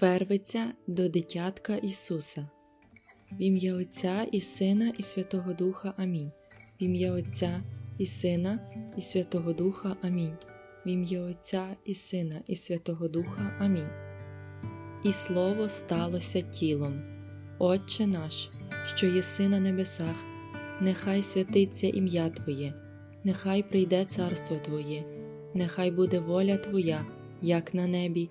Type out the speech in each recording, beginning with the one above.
Вервиться до дитятка Ісуса. В ім'я Отця і Сина, і Святого Духа Амінь. В ім'я Отця і Сина, і Святого Духа Амінь. В ім'я Отця і Сина, і Святого Духа Амінь. І Слово сталося тілом. Отче наш, що єси на небесах, нехай святиться ім'я Твоє, нехай прийде царство Твоє, нехай буде воля Твоя, як на небі,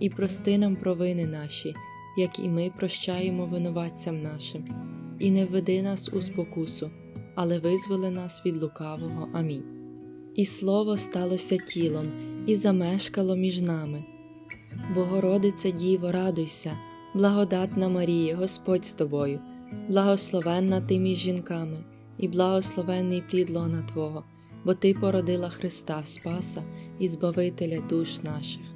і прости нам провини наші, як і ми прощаємо винуватцям нашим, і не введи нас у спокусу, але визволи нас від лукавого. Амінь. І слово сталося тілом, і замешкало між нами. Богородице Діво, радуйся, благодатна Марія, Господь з тобою, благословенна ти між жінками, і благословенний плід лона Твого, бо Ти породила Христа Спаса і Збавителя душ наших.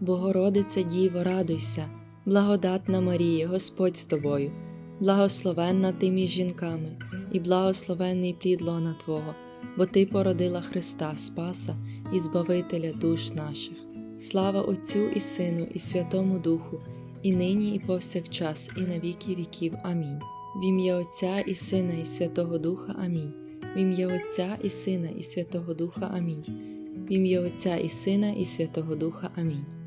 Богородице Діво, радуйся, благодатна Марія, Господь з тобою, благословенна ти між жінками, і благословенний плід лона Твого, бо Ти породила Христа Спаса і Збавителя душ наших. Слава Отцю і Сину, і Святому Духу, і нині, і повсякчас, і на віки віків. Амінь. В ім'я Отця і Сина, і Святого Духа Амінь. В ім'я Отця і Сина, і Святого Духа Амінь. В ім'я Отця і Сина, і Святого Духа Амінь.